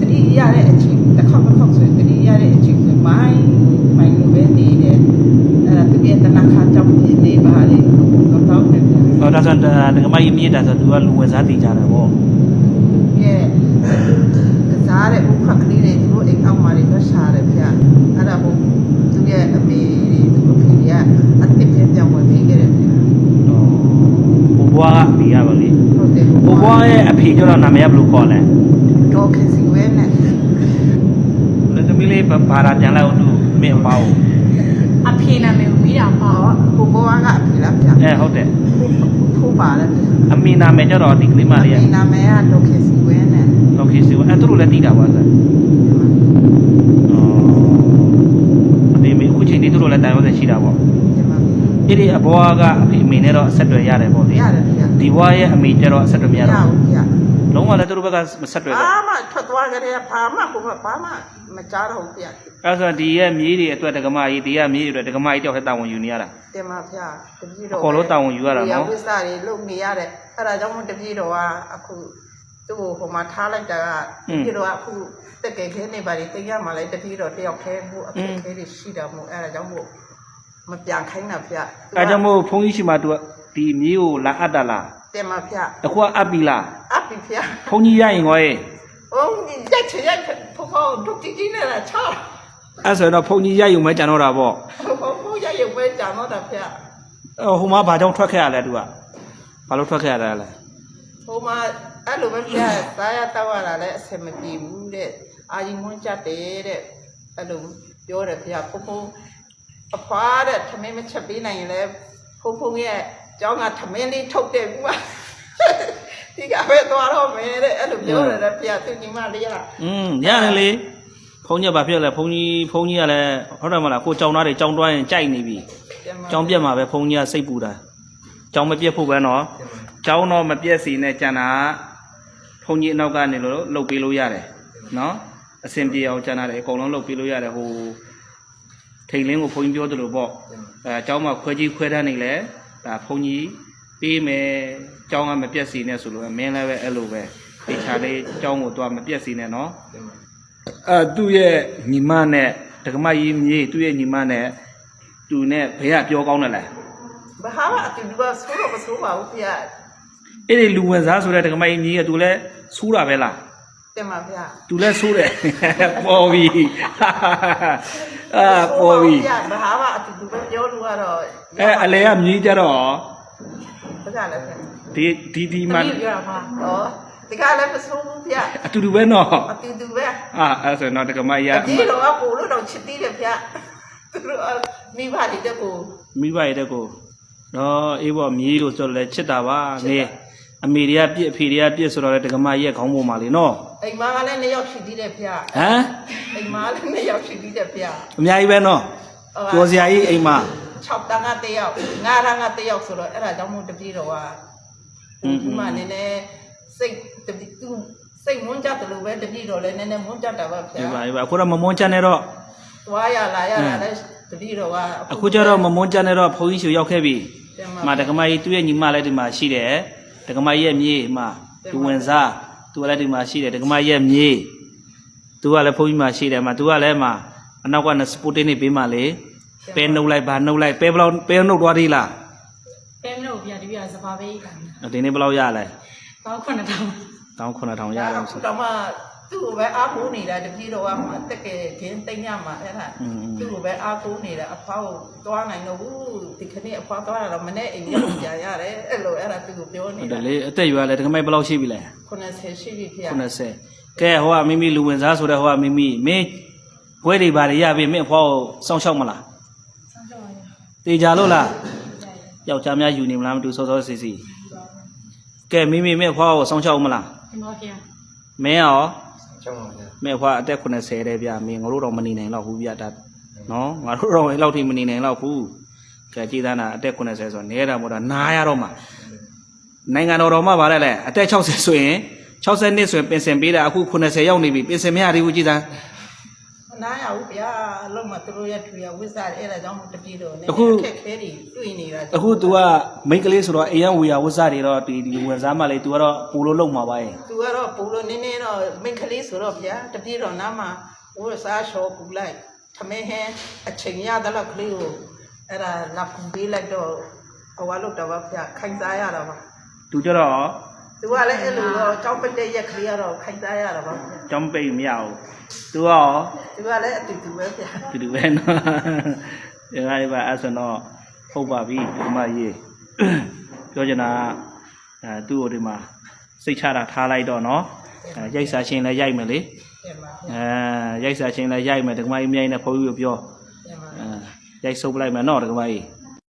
တတိရတဲ့အချိန်တစ်ခေါက်တစ်ခေါက်ဆိုရင်တတိရတဲ့အချိန်ဆိုမိုင်းမိုင်းလိုပဲနေတယ်အဲ့ဒါသူရဲ့တနခါကြောင့်ပြနေပါလေတော့တော့တယ်ဗျာဟောဒါဆိုဒကမကြီးမြေးတာဆိုသူကလူဝင်စားတည်ကြတာပေါ့ရဲ့ကစားတဲ့ဥခကလေးတွေသူတို့အိမ်အောက်မှာတွေတော့ရှာတယ်ဗျာအဲ့ဒါဘုသူရဲ့အမေတွေသူ့အဖေကအစ်စ်ပြပြောင်းဝင်ပြီးခဲ့တယ်ဗျာဟိုဘွားကအမေရပါလေဟုတ်တယ်ဟိုဘွားရဲ့အဖေကျတော့နာမည်ကဘယ်လိုခေါ်လဲ တော်ခင်စီဝဲနဲ့လက်သမီးလေးဘာသာပြန်လိုက်အောင်သူမင်းပေါ့အဖေနာမည်ဝီးတာပေါ့ဟိုဘောကအဖေလားဗျာအဲဟုတ်တယ်ဖိုးပါလားအမေနာမည်ကျတော့ဒီကလေးမလေးရဲ့အမေနာမည်ကဒေါခင်စီဝဲနဲ့ဒေါခင်စီဝဲအဲသူတို့လည်းသိတာပါဆရာအမေမေအခုချိန်ဒီသူတို့လည်းတန်ရုံးဆက်ရှိတာပေါ့အဲ့ဒီအဘွားကအဖေအမေနဲ့တော့အဆက်အသွယ်ရတယ်ပေါ့လေဒီဘွားရဲ့အမေကျတော့အဆက်အသွယ်မရတော့ဘူး လုံးဝလည်းသူတို့ဘက်ကမဆက်သွယ်ဘာဘူးမှထွက်သွားကြတဲ့ဘာမှကိုဘာမှမကြားတော့ဘူးဗျာအဲဆိုဒီရဲ့မြေးတွေအတွက်ဒကမကြီးဒီကမြေးတွေအတွက်ဒကမကြီးတယောက်တည်းတာဝန်ယူနေရတာတင်ပါဗျာတပည့်တော်အကုန်လုံးတာဝန်ယူရတာနော်ဝိစာတွေလုပ်နေရတယ်အဲ့ဒါကြောင့်မို့တပည့်တော်ကအခုသူ့ကိုဟိုမှာထားလိုက်တာကတပည့်တော်ကအခုတက်ကယ်ခဲနေပါလေတင်ရမှာလေတပည့်တော်တယောက်ခဲမှုအခက်ခဲတွေရှိတာမို့အဲ့ဒါကြောင့်မို့မပြန်ခိုင်းတာဗျာအဲကြောင့်မို့ဘုန်းကြီးရှိမှသူကဒီမြေးကိုလာအပ်တာလားတင်ပါဗျာအခုကအပ်ပြီလား အပ်ပြီဗျာ ဘုန်းကြီးရရင်ကောရဲ့ 哦，你再吃点泡泡，都滴滴的了，操！ အဲဆိုရင်တော့ဘုန်းကြီးရယူမဲကြံတော့တာပေါ့ 泡泡也有没讲到的片， အဲဟိုမှာဘာကြောင့်ထွက်ခဲ့ရလဲသူကဘာလို့ထွက်ခဲ့ရတာလဲ 我嘛အဲ့လိုပဲပြစားရတောက်ရတာလည်းအဆင်မပြေဘူးတဲ့အာကြီးမွန်းကြတယ်တဲ့အဲ့လိုပြောတယ်ဖေဖုန်းဖုန်းအဖွာတဲ့ထမင်းမချက်ပေးနိုင်ရင်လည်းဖုန်းဖုန်းရဲ့ကျောင်းကထမင်းလေးထုတ်တယ်ဘူးမ ဒီကပဲသွားတော့မယ်တဲ့အဲ့လိုပြောတယ်ဗျာသူညီမလေးอืมရတယ်လေဘုန်းကြီးကဘာဖြစ်လဲဘုန်းကြီးဘုန်းကြီးကလည်းဟုတ်တယ်မလားကိုကြောင်သားတွေကြောင်တွားရင်ကြိုက်နေပြီကြောင်ပြက်မှာပဲဘုန်းကြီးကစိတ်ပူတာကြောင်မပြက်ဖို့ပဲနော်ကြောင်တော့မပြက်စီနဲ့ကျန်တာဘုန်းကြီးအနောက်ကနေလို့လှုပ်ပေးလို့ရတယ်နော်အဆင်ပြေအောင်ကျန်တာလည်းအကုန်လုံးလှုပ်ပေးလို့ရတယ်ဟိုထိန်လင်းကိုဘုန်းကြီးပြောသလိုပေါ့အဲကြောင်မှာခွဲကြီးခွဲတန်းနေလဲဒါဘုန်းကြီး ပေးမယ်ကျောင်းကမပြက်စီနဲ့ဆိုလို့မင်းလည်းပဲအဲ့လိုပဲတေချာလေးကျောင်းကိုတော့မပြက်စီနဲ့နော်အဲသူ့ရဲ့ညီမနဲ့ဒကမကြီးမြေသူ့ရဲ့ညီမနဲ့သူနဲ့ဘယ်ကပြောကောင်းတယ်လဲဘာဟာအတူတူကဆိုးတော့မဆိုးပါဘူးဗျာအဲ့ဒီလူဝင်စားဆိုတဲ့ဒကမကြီးမြေကသူလည်းဆိုးတာပဲလားတင်ပါဗျာသူလည်းဆိုးတယ်ပေါ်ပြီအာပေါ်ပြီဘာဟာအတူတူပဲပြောလို့ကတော့အဲအလဲကမြေကြတော့ ဘာကြလဲဗျာဒီဒီဒီတမှမီးပြောတာပါဟောဒီကလည်းမဆိုးဘူးဗျာအတူတူပဲနော်အတူတူပဲအာအဲ့ဆိုတော့ဒကမကြီးအကကြီးတော့ပို့လို့တော့ချစ်သေးတယ်ဗျာသူတို့မိဘတွေတက်ကိုမိဘရဲ့တက်ကိုနော်အေးပေါ့မြေလို့ဆိုတော့လည်းချစ်တာပါနေအမေတွေကပြစ်အဖေတွေကပြစ်ဆိုတော့လေဒကမကြီးရဲ့ခေါင်းပေါ်မှာလေနော်အိမ်မကလည်းနှစ်ယောက်ရှိသေးတယ်ဗျာဟမ်အိမ်မလည်းနှစ်ယောက်ရှိသေးတယ်ဗျာအများကြီးပဲနော်ကျော်စရာကြီးအိမ်မှာ 6တန်းကတစ်ယောက်9တန်းကတစ်ယောက်ဆိုတော့အဲ့ဒါကြောင့်မို့တပြေတော့ကဒီမှာနည်းနည်းစိတ်တပြေသူစိတ်မွန်းကြတယ်လို့ပဲတပြေတော့လည်းနည်းနည်းမွန်းကြတာပါဗျာဒီပါဒီပါအခုတော့မမွန်းချမ်းနဲ့တော့သွားရလာရတာလည်းတပြေတော့ကအခုကျတော့မမွန်းချမ်းနဲ့တော့ဘုန်းကြီးရှူရောက်ခဲ့ပြီပြန်။မာဒကမကြီးသူ့ရဲ့ညီမလည်းဒီမှာရှိတယ်။ဒကမကြီးရဲ့မြေမှာသူဝင်စားသူကလည်းဒီမှာရှိတယ်ဒကမကြီးရဲ့မြေသူကလည်းဘုန်းကြီးမှာရှိတယ်မှာသူကလည်းမှာအနောက်ကနစပူတင်းနေပေးမှလေ ပဲနှုတ်လိုက်ဗာနှုတ်လိုက်ပဲဘလောက်ပဲနှုတ်သွားသေးလားပဲမလို့ပြတပြစပါပေးကံဒီနေ့ဘလောက်ရလဲကောင်းခုနှစ်တောင်းတောင်း9000ရရတတော့ယ်ဆိုတော့မှသူ့ကိုပဲအားကိုးနေတာတပြေတော့ကမှတက်ကယ်ခင်းတိတ်ညမှာအဲ့ဒါอืมသူ့ကိုပဲအားကိုးနေတာအဖွားကိုသွားနိုင်တော့ဘူးဒီခနေ့အဖွားသွားတာတော့မနေ့အိမ်ရောက်ပြန်ရတယ်အဲ့လိုအဲ့ဒါသူ့ကိုပြောနေဟုတ်တတာယ်လေအသက်ရွယ်လဲဒကမကြီးဘလောက်ရှိပြီလဲ90ရှိပြီဖေ။90ကဲဟိုကမိမိလူဝင်စားဆိုတဲ့ဟိုကမိမိမင်းဘွဲတွေဘာတွေရပြီမင်းအဖေါ်ကိုစောင့်ရှောက်မလားဆောင်းကြောက်ရ တေချာလို့လားယောက်ျားများယူနေမလားမတူစောစောစီစီကဲမိမိမဲ့ဖွားကိုစောင်းရှောက်မလားဒီမောဖေမင်းရောကျောင်းပါဗျာမဲ့ဖွားအသက်80တဲ့ဗျာမင်းငါတို့တော့မနေနိုင်တော့ဘူးဗျာဒါနော်ငါတို့တော့အဲ့လောက်ထိမနေနိုင်တော့ဘူးကဲကြည်သားနာအသက်80ဆိုတော့နေတာမို့တော့နားရတော့မှာနိုင်ငံတော်တော်မှဗါလဲလေအသက်60ဆိုရင်60နှစ်ဆိုရင်ပင်စင်ပေးတာအခု80ရောက်နေပြီပင်စင်မရသေးဘူးကြည်သား နားရဘူးဗျာအလုံးမသူတို့ရဲ့ထူရဝိစားတယ်အဲ့ဒါကြောင့်တပြေတော့နေအခုခက်ခဲတွေတွေ့နေတာအခု तू ကမိန်းကလေးဆိုတော့အိမ်ရဝေရဝတ်စားတွေတော့ဒီဒီဝင်စားမှလေ तू ကတော့ပူလို့လုံမှာပါရဲ့သူကတော့ပူလို့နင်းနေတော့မိန်းကလေးဆိုတော့ဗျာတပြေတော့နားမှာဝိစားချောပူလိုက်သမင်းဟင်းအချိန်ရတဲ့လောက်ကလေးကိုအဲ့ဒါလာပူပေးလိုက်တော့အဝါလို့တော့ဗျာခိုင်စားရတာပါသူကျတော့ သူကလည်းအဲ့လိုတော့ကြောက်ပိတ်တဲ့ရက်ကလေးကတော့ခိုင်စားရတာပါဗျာကြောင်းပိတ်မရဘူးသူရောသူကလည်းအတူတူပဲဗျာဒီလိုပဲနော်ဒီကနေ့ပါအဲ့ဆိုတော့ဟုတ်ပါပြီဒီမကြီးပြောချင်တာကအဲသူ့ကိုဒီမှာစိတ်ချတာထားလိုက်တော့နော်အဲရိုက်စားချင်းလည်းရိုက်မယ်လေပြန်ပါအဲရိုက်စားချင်းလည်းရိုက်မယ်ဒီကမကြီးမြိုင်နဲ့ဖုန်းကြီးကိုပြောပြန်ပါအဲရိုက်ဆုပ်လိုက်မယ်နော်ဒီကမကြီး